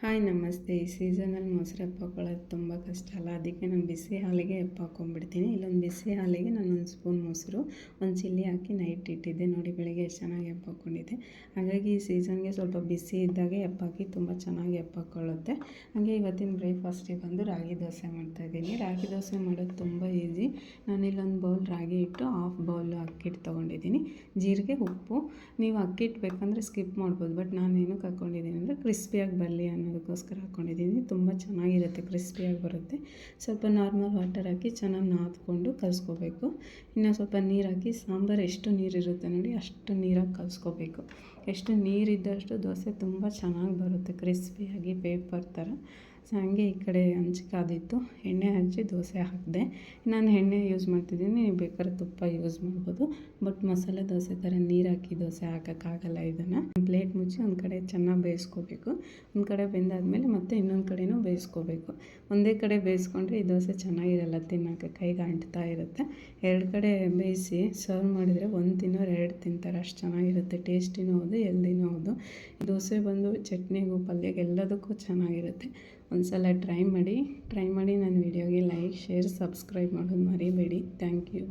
Hi, ನಮಸ್ತೆ. ಈ ಸೀಸನಲ್ಲಿ ಮೊಸರು ಎಪ್ಪಾಕೊಳ್ಳೋದು ತುಂಬ ಕಷ್ಟ ಅಲ್ಲ? ಅದಕ್ಕೆ ನಾನು ಬಿಸಿ ಹಾಲಿಗೆ ಎಪ್ಪಾಕೊಂಡ್ಬಿಡ್ತೀನಿ. ಇಲ್ಲೊಂದು ಬಿಸಿ ಹಾಲಿಗೆ ನಾನು ಒಂದು ಸ್ಪೂನ್ ಮೊಸರು, ಒಂದು ಚಿಲ್ಲಿ ಹಾಕಿ ನೈಟ್ ಇಟ್ಟಿದ್ದೆ. ನೋಡಿ ಬೆಳಿಗ್ಗೆ ಎಷ್ಟು ಚೆನ್ನಾಗಿ ಎಪ್ಪಾಕೊಂಡಿದ್ದೆ. ಹಾಗಾಗಿ ಈ ಸೀಸನ್ಗೆ ಸ್ವಲ್ಪ ಬಿಸಿ ಇದ್ದಾಗ ಎಪ್ಪಾಕಿ ತುಂಬ ಚೆನ್ನಾಗಿ ಎಪ್ಪಾಕೊಳ್ಳುತ್ತೆ. ಹಾಗೆ ಇವತ್ತಿನ ಬ್ರೇಕ್ಫಾಸ್ಟಿಗೆ ಬಂದು ರಾಗಿ ದೋಸೆ ಮಾಡ್ತಾಯಿದ್ದೀನಿ ರಾಗಿ ದೋಸೆ ಮಾಡೋದು ತುಂಬ ಈಸಿ ನಾನು ಇಲ್ಲೊಂದು ಬೌಲ್ ರಾಗಿ ಇಟ್ಟು ಹಾಫ್ ಬೌಲ್ ಅಕ್ಕಿಟ್ಟು ತೊಗೊಂಡಿದ್ದೀನಿ. ಜೀರಿಗೆ, ಉಪ್ಪು. ನೀವು ಅಕ್ಕಿಟ್ಟು ಬೇಕಂದರೆ ಸ್ಕಿಪ್ ಮಾಡ್ಬೋದು. ಬಟ್ ನಾನು ಏನಕ್ಕೆ ಹಾಕ್ಕೊಂಡಿದ್ದೀನಿ ಅಂದರೆ ಕ್ರಿಸ್ಪಿಯಾಗಿ ಬರಲಿ ಅನ್ನೋದಕ್ಕೋಸ್ಕರ ಹಾಕ್ಕೊಂಡಿದ್ದೀನಿ ತುಂಬ ಚೆನ್ನಾಗಿರುತ್ತೆ, ಕ್ರಿಸ್ಪಿಯಾಗಿ ಬರುತ್ತೆ. ಸ್ವಲ್ಪ ನಾರ್ಮಲ್ ವಾಟರ್ ಹಾಕಿ ಚೆನ್ನಾಗಿ ನಾದ್ಕೊಂಡು ಕಲಿಸ್ಕೋಬೇಕು. ಇನ್ನು ಸ್ವಲ್ಪ ನೀರು ಹಾಕಿ, ಸಾಂಬಾರು ಎಷ್ಟು ನೀರಿರುತ್ತೆ ನೋಡಿ, ಅಷ್ಟು ನೀರಾಗಿ ಕಲಿಸ್ಕೋಬೇಕು. ಎಷ್ಟು ನೀರಿದ್ದಷ್ಟು ದೋಸೆ ತುಂಬ ಚೆನ್ನಾಗಿ ಬರುತ್ತೆ, ಕ್ರಿಸ್ಪಿಯಾಗಿ, ಪೇಪರ್ ಥರ. ಸೊ ಹಾಗೆ ಈ ಕಡೆ ಹಂಚಿಕಾದಿತ್ತು ಎಣ್ಣೆ ಹಚ್ಚಿ ದೋಸೆ ಹಾಕಿದೆ. ನಾನು ಎಣ್ಣೆ ಯೂಸ್ ಮಾಡ್ತಿದ್ದೀನಿ. ನೀವು ಬೇಕಾದ್ರೆ ತುಪ್ಪ ಯೂಸ್ ಮಾಡ್ಬೋದು. ಬಟ್ ಮಸಾಲೆ ದೋಸೆ ಥರ ನೀರು ಹಾಕಿ ದೋಸೆ ಹಾಕೋಕ್ಕಾಗಲ್ಲ ಇದನ್ನು. ಪ್ಲೇಟ್ ಮುಚ್ಚಿ ಒಂದು ಕಡೆ ಚೆನ್ನಾಗಿ ಬೇಯಿಸ್ಕೋಬೇಕು. ಒಂದು ಕಡೆ ಬೆಂದಾದಮೇಲೆ ಮತ್ತೆ ಇನ್ನೊಂದು ಕಡೆನೂ ಬೇಯಿಸ್ಕೋಬೇಕು. ಒಂದೇ ಕಡೆ ಬೇಯಿಸ್ಕೊಂಡ್ರೆ ಈ ದೋಸೆ ಚೆನ್ನಾಗಿರಲ್ಲ, ತಿನ್ನೋಕ್ಕೆ ಕೈಗೆ ಅಂಟ್ತಾ ಇರುತ್ತೆ. ಎರಡು ಕಡೆ ಬೇಯಿಸಿ ಸರ್ವ್ ಮಾಡಿದರೆ ಒಂದು ತಿನ್ನೋರು ಎರಡು ತಿಂತಾರೆ. ಅಷ್ಟು ಚೆನ್ನಾಗಿರುತ್ತೆ. ಟೇಸ್ಟಿನೂ ಹೌದು ಎಲ್ದಿನೂ ಹೌದು. ದೋಸೆ ಬಂದು ಚಟ್ನಿಗೂ ಪಲ್ಯಗೆ ಎಲ್ಲದಕ್ಕೂ ಚೆನ್ನಾಗಿರುತ್ತೆ. ಒಂದು ಸಲ ಟ್ರೈ ಮಾಡಿ ಟ್ರೈ ಮಾಡಿ ನನ್ನ ವೀಡಿಯೋಗೆ ಲೈಕ್ ಶೇರ್ ಸಬ್ಸ್ಕ್ರೈಬ್ ಮಾಡೋದು ಮರಿಬೇಡಿ. Thank you